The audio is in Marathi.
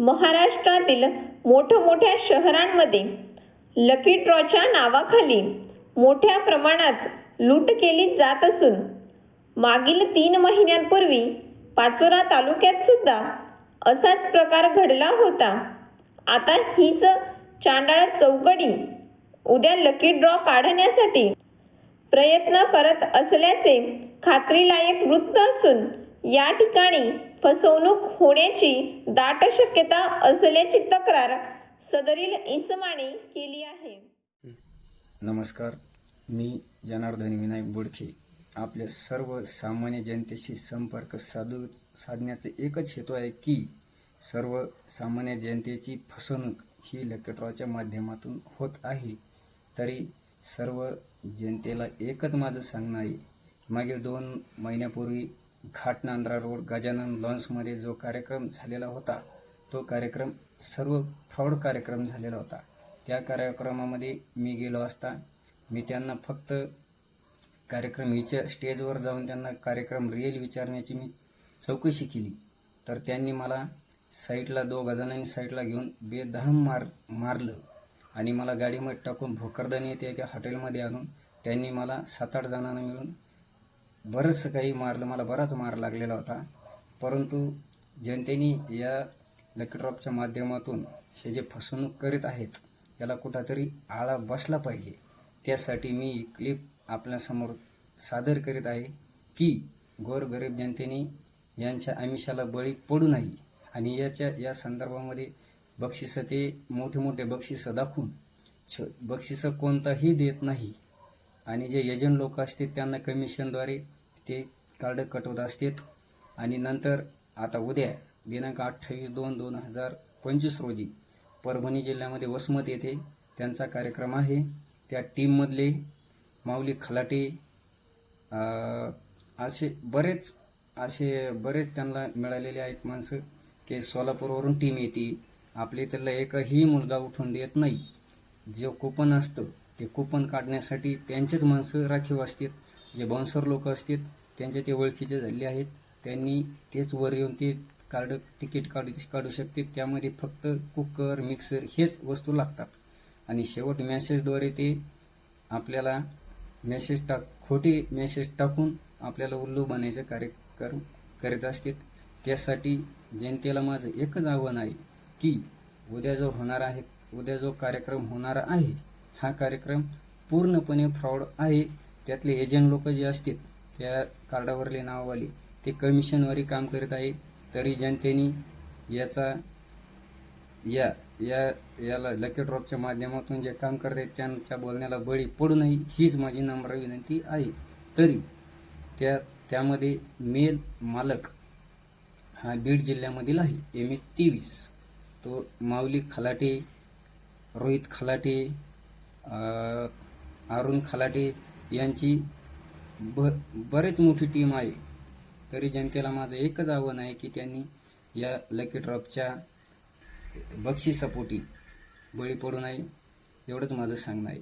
महाराष्ट्रातील मोठमोठ्या शहरांमध्ये लकी ड्रॉच्या नावाखाली मोठ्या प्रमाणात लूट केली जात असून मागील तीन महिन्यांपूर्वी पाचोरा तालुक्यात सुद्धा असाच प्रकार घडला होता. आता हीच चांडाळ चौकडी उद्या लकी ड्रॉ काढण्यासाठी प्रयत्न करत असल्याचे खात्रीलायक वृत्त असून या ठिकाणी फसवणूक होण्याची दाट शक्यता असल्याची तक्रार सदरील इसमाने केली आहे. नमस्कार मी जनार्दन विनायक बोडखे आपल्या सर्व सामान्य जनतेशी संपर्क साधू साधण्याचा एकच हेतू आहे की सर्व सामान्य जनतेची फसवणूक ही लकेटॉच्या माध्यमातून होत आहे. तरी सर्व जनतेला एकच माझं सांगणं आहे. मागील दोन महिन्यापूर्वी घाटनांद्रा रोड गजानन लॉन्समध्ये जो कार्यक्रम झालेला होता तो कार्यक्रम सर्व फ्रॉड कार्यक्रम झालेला होता. त्या कार्यक्रमामध्ये मी गेलो असता मी त्यांना फक्त कार्यक्रम विचार स्टेजवर जाऊन त्यांना कार्यक्रम रिअल विचारण्याची मी चौकशी केली. तर त्यांनी मला साईडला दोघा जणांनी साईडला घेऊन बेदहम मार मारलं आणि मला गाडीमध्ये टाकून भोकरदानी येते एका हॉटेलमध्ये आणून त्यांनी मला सात आठ जणांना मिळून बरंचसं काही मारलं मला बराच मार लागलेला होता. परंतु जनतेने या लकी ड्रॉपच्या माध्यमातून हे जे फसवणूक करीत आहेत याला कुठंतरी आळा बसला पाहिजे. त्यासाठी मी क्लिप आपल्यासमोर सादर करीत आहे की गोरगरीब जनतेने यांच्या आमिषाला बळी पडू नये आणि याच्या या संदर्भामध्ये बक्षिसं ते मोठे मोठे बक्षिसं दाखवून छ बक्षिसं कोणताही देत नाही. आणि जे एजंट लोक असतात त्यांना कमिशनद्वारे ते कार्ड कटवत असतात आणि नंतर आता उद्या दिनांक अठ्ठावीस दोन दोन हजार पंचवीस रोजी परभणी जिल्ह्यामध्ये वसमत येथे त्यांचा कार्यक्रम आहे. त्या टीममधले माऊली खलाटे असे बरेच असे बरेच त्यांना मिळालेले आहेत माणसं. की सोलापूरवरून टीम येते. आपल्या त्याला एकही मुलगा उठून देत नाही. जे कुपन असतं ते कुपन काढण्यासाठी त्यांचेच माणसं राखीव असतात जे बाउन्सर लोक असतात त्यांचे ते ओळखीचे झाले आहेत. त्यांनी तेच वर येऊन ते कार्ड तिकीट काढू काढू शकते त्यामध्ये फक्त कुकर मिक्सर हेच वस्तू लागतात. आणि शेवट मॅसेजद्वारे ते आपल्याला मेसेज टाक खोटे मेसेज टाकून आपल्याला उल्लू बनायचं कार्यक्रम करीत असतात त्यासाठी जनतेला माझं एकच आव्हान आहे की उद्या जो होणार आहे उद्या जो कार्यक्रम होणार आहे हा कार्यक्रम पूर्णपणे फ्रॉड आहे. त्यातले एजंट लोक जे असतात त्या कार्डावरले नाववाले ते कमिशनवरी काम करीत आहे. तरी जनतेने याचा या या याला लकी ड्रॉपच्या माध्यमातून जे काम करत आहेत त्यांच्या बोलण्याला बळी पडू नये हीच माझी नम्र विनंती आहे. तरी त्या त्यामध्ये मेल मालक हा बीड जिल्ह्यामधील आहे. एम एच तेवीस तो माऊली खलाटे रोहित खलाटे अरुण खलाटे यांची ब बरेच मोठी टीम आहे. तरी जनतेला माझं एकच आव्हान आहे की त्यांनी या लकी ड्रॉपच्या बक्षिसापोटी बळी पडू नये एवढंच माझं सांगणं आहे.